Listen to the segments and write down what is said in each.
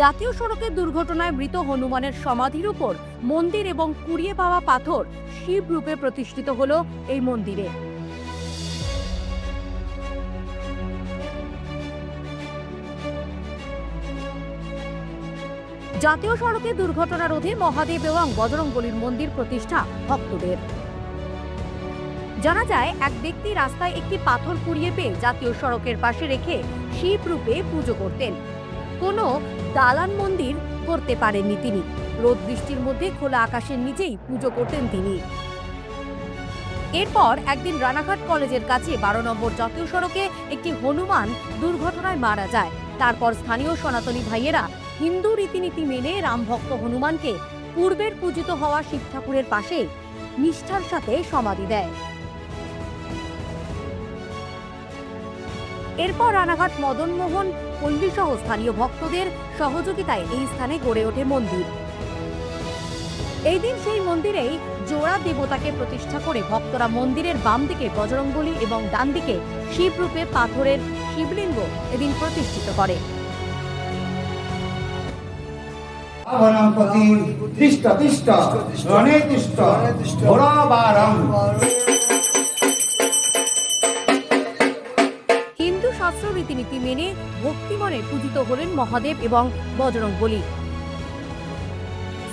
জাতীয় সড়কের দুর্ঘটনায় মৃত হনুমানের সমাধির উপর মন্দির এবং কুড়িয়ে পাওয়া পাথর শিব রূপে প্রতিষ্ঠিত হল এই মন্দিরে। জাতীয় সড়কে দুর্ঘটনা রোধে মহাদেব এবং বজরংবলীর মন্দির প্রতিষ্ঠা ভক্তদের। জানা যায়, এক ব্যক্তি রাস্তায় একটি পাথর কুড়িয়ে পেয়ে জাতীয় সড়কের পাশে রেখে শিব রূপে পুজো করতেন। কোনো দালান মন্দির করতে পারেননি তিনি। রোদ বৃষ্টির মধ্যে খোলা আকাশের নিচেই পুজো করতেন তিনি। এরপর একদিন রানাঘাট কলেজের কাছে বারো নম্বর জাতীয় সড়কে একটি হনুমান দুর্ঘটনায় মারা যায়। তারপর স্থানীয় সনাতনী ভাইয়েরা হিন্দু রীতিনীতি মেনে রামভক্ত হনুমানকে পূর্বের পূজিত হওয়া শিব ঠাকুরের পাশে নিষ্ঠার সাথে সমাধি দেয়। এরপর রানাঘাট মদনমোহন পল্লী সহ স্থানীয় ভক্তদের সহযোগিতায় এই স্থানে গড়ে ওঠে মন্দির। এই দিন সেই মন্দিরেই জোড়া দেবতাকে প্রতিষ্ঠা করে ভক্তরা মন্দিরের বাম দিকে বজরংবলী এবং ডান দিকে শিবরূপে পাথরের শিবলিঙ্গ এদিন প্রতিষ্ঠিত করে। রীতিনীতি মেনে ভক্তিমনে পূজিত হলেন মহাদেব এবং বজরং বলি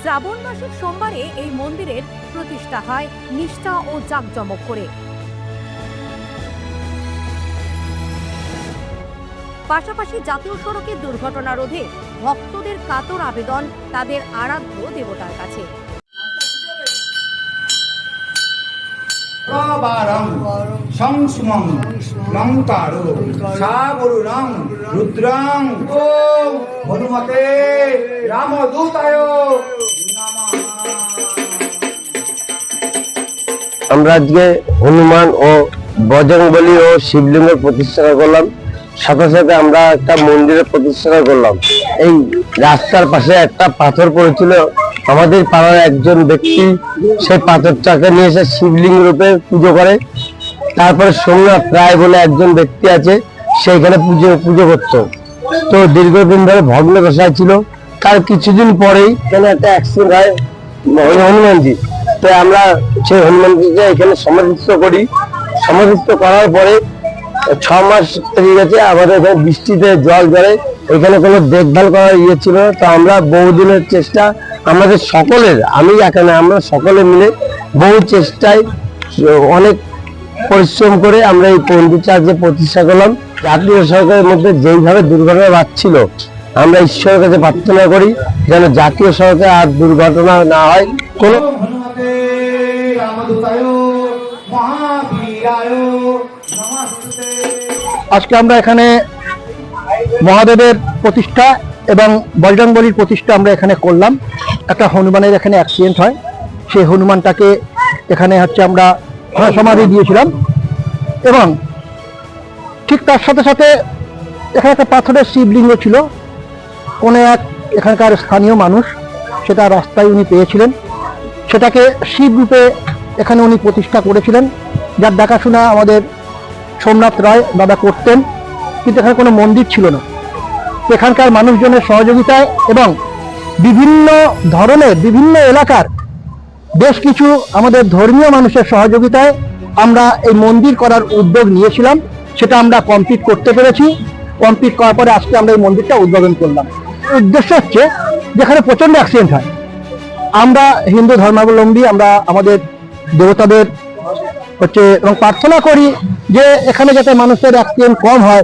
শ্রাবণ মাসের সোমবারে এই মন্দিরের প্রতিষ্ঠা হয় নিষ্ঠা ও জাঁকজমক করে। পাশাপাশি জাতীয় সড়কের দুর্ঘটনা রোধে ভক্তদের কাতর আবেদন তাদের আরাধ্য দেবতার কাছে। আমরা আজকে হনুমান ও বজরংবলী ও শিবলিঙ্গের প্রতিষ্ঠা করলাম। সাথে সাথে আমরা একটা মন্দিরের প্রতিষ্ঠা করলাম। এই রাস্তার পাশে একটা পাথর পড়েছিল। আমাদের পাড়ার একজন ব্যক্তি সেই পাথরটাকে নিয়ে এসে শিবলিঙ্গ রূপে পুজো করে। তারপরে সোমনাথ রায় বলে একজন ব্যক্তি আছে সেইখানে পুজো পুজো করতো। তো দীর্ঘদিন ধরে ভগ্ন দশায় ছিল। তার কিছুদিন পরেই এখানে একটা অ্যাক্সিডেন্ট হয় হনুমানজি তো আমরা সেই হনুমানজিকে এখানে সমাধিস্থ করি। সমাধিস্থ করার পরে ছ মাস পেরিয়ে গেছে, আমাদের এখানে বৃষ্টিতে জল জলে এখানে কোনো দেখভাল করার ইয়ে ছিল না। তো আমরা বহুদিনের চেষ্টা আমাদের সকলের, আমি এখানে আমরা সকলে মিলে বহু চেষ্টায়, অনেক পরিশ্রম করে আমরা এই পন্ডিত চার্চে প্রতিষ্ঠা করলাম। জাতীয় সরকারের মধ্যে যেইভাবে দুর্ঘটনা বাড়ছিল আমরা ঈশ্বরের কাছে প্রার্থনা করি যেন জাতীয় সড়কে আর দুর্ঘটনা না হয়। কোনো আজকে আমরা এখানে মহাদেবের প্রতিষ্ঠা এবং বজরংবলীর প্রতিষ্ঠা আমরা এখানে করলাম। একটা হনুমানের এখানে অ্যাক্সিডেন্ট হয়। সেই হনুমানটাকে এখানে হচ্ছে আমরা সমাধি দিয়েছিলাম। এবং ঠিক তার সাথে সাথে এখানে একটা পাথরের শিবলিঙ্গ ছিল। কোনো এক এখানকার স্থানীয় মানুষ, সেটা রাস্তায় উনি পেয়েছিলেন। সেটাকে শিব রূপে এখানে উনি প্রতিষ্ঠা করেছিলেন। যার দেখাশোনা আমাদের সোমনাথ রায় দাদা করতেন। কিন্তু এখানে কোনো মন্দির ছিল না। এখানকার মানুষজনের সহযোগিতায় এবং বিভিন্ন ধরনের বিভিন্ন এলাকার বেশ কিছু আমাদের ধর্মীয় মানুষের সহযোগিতায় আমরা এই মন্দির করার উদ্যোগ নিয়েছিলাম সেটা আমরা কমপ্লিট করতে পেরেছি কমপ্লিট করার পরে আজকে আমরা এই মন্দিরটা উদ্বোধন করলাম উদ্দেশ্য হচ্ছে যেখানে প্রচণ্ড অ্যাক্সিডেন্ট হয় আমরা হিন্দু ধর্মাবলম্বী আমরা আমাদের দেবতাদের হচ্ছে এবং প্রার্থনা করি যে এখানে যাতে মানুষের অ্যাক্সিডেন্ট কম হয়